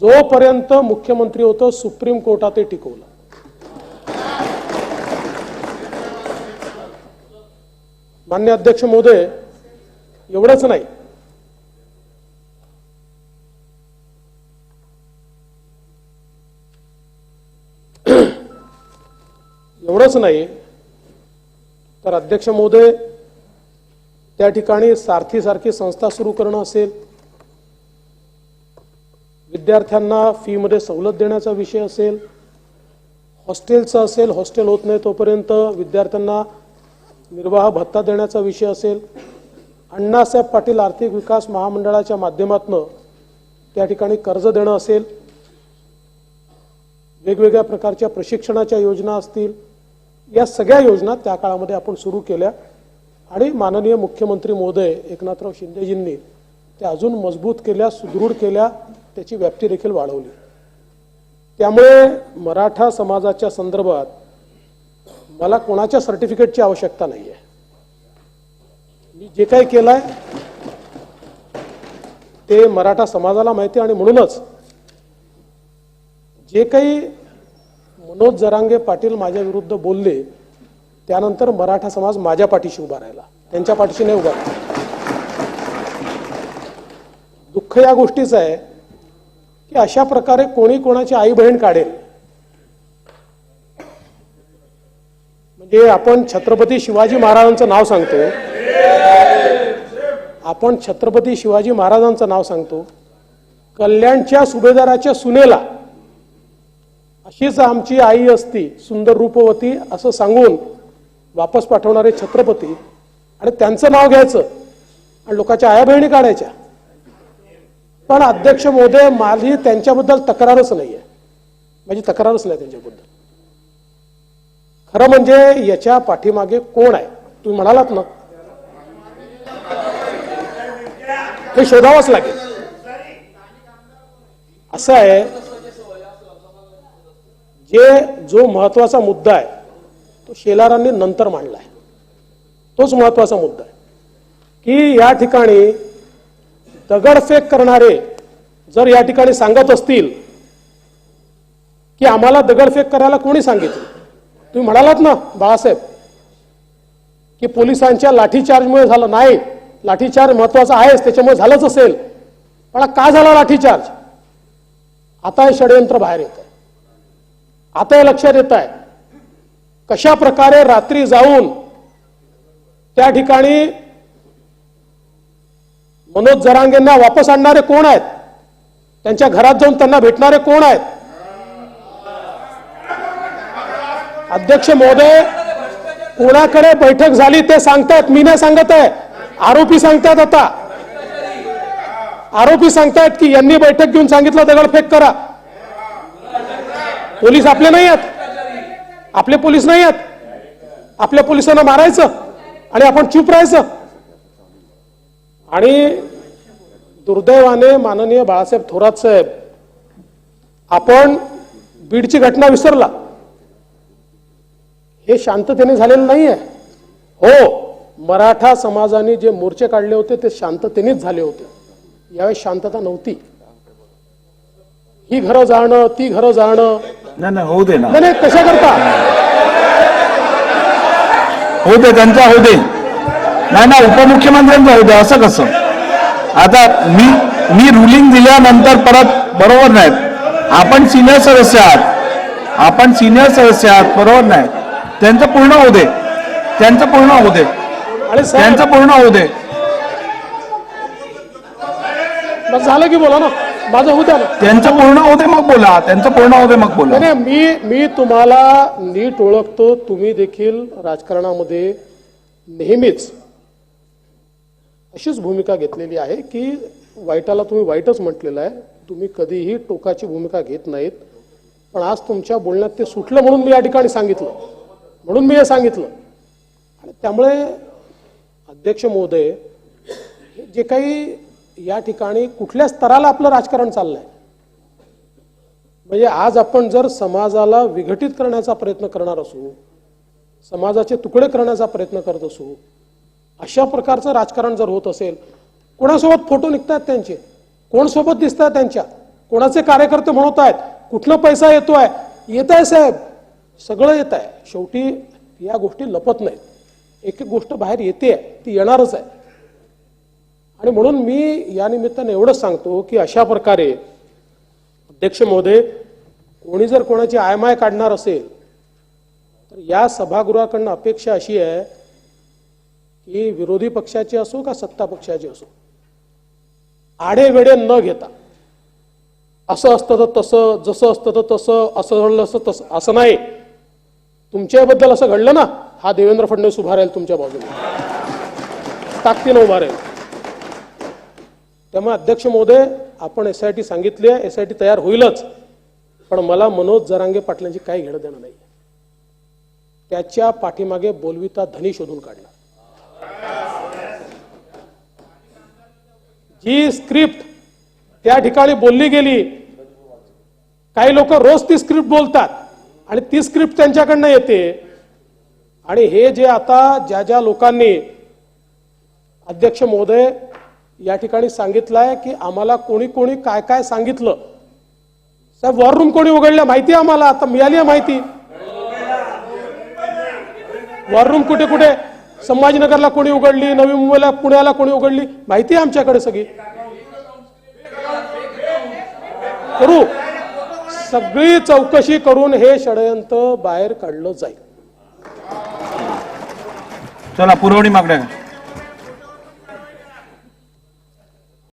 जोपर्यंत मुख्यमंत्री होतो सुप्रीम कोर्टात ते टिकवलं. मान्य अध्यक्ष महोदय एवढंच नाही. एवढंच नाही तर अध्यक्ष महोदय त्या ठिकाणी सारथी सारखी संस्था सुरू करणं असेल. विद्यार्थ्यांना फीमध्ये सवलत देण्याचा विषय असेल हॉस्टेलचं असेल हॉस्टेल होत नाही तोपर्यंत विद्यार्थ्यांना निर्वाह भत्ता देण्याचा विषय असेल. अण्णासाहेब पाटील आर्थिक विकास महामंडळाच्या माध्यमातून त्या ठिकाणी कर्ज देणं असेल. वेगवेगळ्या प्रकारच्या प्रशिक्षणाच्या योजना असतील. या सगळ्या योजना त्या काळामध्ये आपण सुरू केल्या. आणि माननीय मुख्यमंत्री महोदय एकनाथराव शिंदेजींनी त्या अजून मजबूत केल्या सुदृढ केल्या. त्याची व्याप्ती देखील वाढवली. त्यामुळे मराठा समाजाच्या संदर्भात मला कोणाच्या सर्टिफिकेटची आवश्यकता नाही आहे मी जे काही केलंय ते मराठा समाजाला माहिती आणि म्हणूनच जे काही मनोज जरांगे पाटील माझ्या विरुद्ध बोलले त्यानंतर मराठा समाज माझ्या पाठीशी उभा राहिला. त्यांच्या पाठीशी नाही उभा राहिला. दुःख या गोष्टीचं आहे की अशा प्रकारे कोणी कोणाची आई बहीण काढेल. म्हणजे आपण छत्रपती शिवाजी महाराजांचं नाव सांगतो. आपण छत्रपती शिवाजी महाराजांचं नाव सांगतो. कल्याणच्या सुभेदाराच्या सुनेला अशीच आमची आई असती सुंदर रूपवती असं सांगून वापस पाठवणारे छत्रपती. आणि त्यांचं नाव घ्यायचं. आणि लोकांच्या आया बहिणी काढायच्या. पण अध्यक्ष महोदय माझी त्यांच्याबद्दल तक्रारच नाही आहे माझी तक्रारच नाही त्यांच्याबद्दल. खरं म्हणजे याच्या पाठीमागे कोण आहे? तुम्ही म्हणालात ना. हे शोधावंच लागेल. असं आहे जे जो महत्त्वाचा मुद्दा आहे तो शेलारांनी नंतर मांडला आहे तोच महत्त्वाचा मुद्दा आहे. की या ठिकाणी दगडफेक करणारे जर या ठिकाणी सांगत असतील की आम्हाला दगडफेक करायला कोणी सांगितलं? तुम्ही म्हणालात ना बाळासाहेब की पोलिसांच्या लाठीचार्जमुळे झालं. नाही लाठीचार्ज महत्त्वाचा आहेच त्याच्यामुळे झालंच असेल. पण का झाला लाठीचार्ज? आता हे षडयंत्र बाहेर येत आहे आता हे लक्षात येत आहे कशा प्रकारे रात्री जाऊन त्या ठिकाणी मनोज जरांगेंना वापस आणणारे कोण आहेत? त्यांच्या घरात जाऊन त्यांना भेटणारे कोण आहेत? अध्यक्ष महोदय कोणाकडे बैठक झाली ते सांगतायत मी नाही सांगत आहे. आरोपी सांगतायत आता. आरोपी सांगतायत की यांनी बैठक घेऊन सांगितलं दगडफेक करा. पोलीस आपले नाही आहेत. आपले पोलीस नाही आहेत. आपल्या पोलिसांना मारायचं आणि आपण चूप राहायचं. आणि दुर्दैवाने माननीय बाळासाहेब थोरात साहेब आपण बीडची घटना विसरला. हे शांततेने झालेलं नाही आहे हो मराठा समाजाने जे मोर्चे काढले होते ते शांततेनेच झाले होते. यावेळी शांतता नव्हती. ही घरं जाणं ती घरं जाणं. नाही नाही होऊ दे ना. नाही नाही, कशा करता? होऊ दे त्यांचा होऊ दे. नाही ना उपमुख्यमंत्र्यांचा दे असं कसं? आता मी मी रुलिंग दिल्यानंतर परत बरोबर नाहीत. आपण सिनियर सदस्य आहात. आपण सिनियर सदस्य आहात बरोबर नाही. त्यांचं पूर्ण होऊ दे. त्यांचं पूर्ण होऊ दे. त्यांचं पूर्ण होऊ दे. झालं की बोला ना. माझं होऊ द्या त्यांचं पूर्ण होऊ दे मग बोला. त्यांचं पूर्ण होऊ दे मग बोला. नाही नाही, मी मी तुम्हाला नीट ओळखतो. तुम्ही देखील राजकारणामध्ये नेहमीच अशीच भूमिका घेतलेली आहे की वाईटाला तुम्ही वाईटच म्हटलेलं आहे. तुम्ही कधीही टोकाची भूमिका घेत नाहीत. पण आज तुमच्या बोलण्यात ते सुटलं म्हणून मी या ठिकाणी सांगितलं. म्हणून मी हे सांगितलं. आणि त्यामुळे अध्यक्ष महोदय जे काही या ठिकाणी कुठल्या स्तराला आपलं राजकारण चाललंय म्हणजे आज आपण जर समाजाला विघटित करण्याचा प्रयत्न करणार असू समाजाचे तुकडे करण्याचा प्रयत्न करत असू अशा प्रकारचं राजकारण जर होत असेल कोणासोबत फोटो निघतात त्यांचे? कोण सोबत दिसत त्यांच्या? कोणाचे कार्यकर्ते म्हणत आहेत कुठला पैसा येतोय? येत आहे साहेब. सगळं येत आहे शेवटी या गोष्टी लपत नाहीत. एक एक गोष्ट बाहेर येते ती येणारच आहे. आणि म्हणून मी या निमित्ताने एवढंच सांगतो की अशा प्रकारे अध्यक्ष महोदय कोणी जर कोणाची आयमाय काढणार असेल तर या सभागृहाकडनं अपेक्षा अशी आहे ही विरोधी पक्षाची असो का सत्ता पक्षाची असो आडे वेडे न घेता असं असतं तर तसं जसं असतं तर तसं असं घडलं असं तसं असं नाही. तुमच्याबद्दल असं घडलं ना हा देवेंद्र फडणवीस उभा राहील तुमच्या बाजूने. ताकदीनं उभा राहील. त्यामुळे अध्यक्ष महोदय आपण एस आय टी सांगितली आहे एस आय टी तयार होईलच पण मला मनोज जरांगे पाटलांची काही घेणं देणं नाही त्याच्या पाठीमागे बोलविता धनी शोधून काढला. जी स्क्रिप्ट त्या ठिकाणी बोलली गेली. काही लोक रोज ती स्क्रिप्ट बोलतात आणि ती स्क्रिप्ट त्यांच्याकडनं येते. आणि हे जे आता ज्या ज्या लोकांनी अध्यक्ष महोदय या ठिकाणी सांगितलंय की आम्हाला कोणी कोणी काय काय सांगितलं. साहेब वॉर रूम कोणी उघडल्या माहिती आहे आम्हाला? आता मिळाली आहे माहिती. वॉर रूम कुठे कुठे? संभाजीनगरला कोणी उघडली नवी मुंबईला पुण्याला कोणी उघडली माहिती आहे आमच्याकडे सगळी. करू. सगळी चौकशी करून हे षडयंत्र बाहेर काढलं जाईल. चला पुरवणी मागण्या.